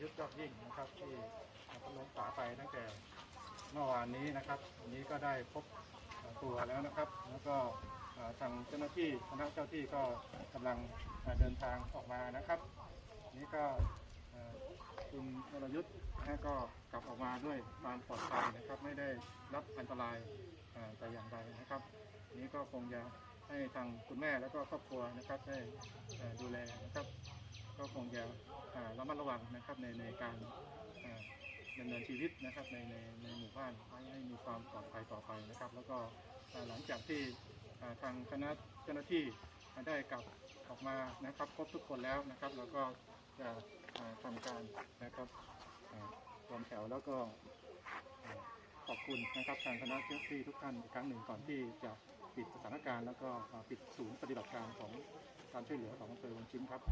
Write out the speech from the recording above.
ยุทธ์ยอดยิ่งนะครับที่พล้มฝาไปตั้งแต่เมื่อวานนี้นะครับวันนี้ก็ได้พบตัวแล้วนะครับ แล้วก็ทางเจ้าหน้าที่คณะเจ้าที่ก็กำลังเดินทางออกมานะครับ นี่ก็คุณวรยุทธ์ก็กลับออกมาด้วยความปลอดภัยนะครับ ไม่ได้รับอันตรายแต่อย่างใดนะครับ นี้ก็คงจะให้ทางคุณแม่แล้วก็ครอบครัวนะครับได้ดูแลนะครับ จะระมัดระวังนะครับในในการดำเนินชีวิตนะครับในในในหมู่บ้านให้ให้มีความปลอดภัยต่อไปนะครับ แล้วก็หลังจากที่ทางคณะเจ้าหน้าที่ได้กลับออกมานะครับครบทุกคนแล้วนะครับแล้วก็จะเอ่อทำการนะครับรวมแถวแล้วก็ขอบคุณนะครับทางคณะเจ้าหน้าที่ทุกท่านอีกครั้งหนึ่งก่อนที่จะปิดสถานการณ์แล้วก็ปิดศูนย์ปฏิบัติการของการช่วยเหลือของอำเภอวังชิ้นครับ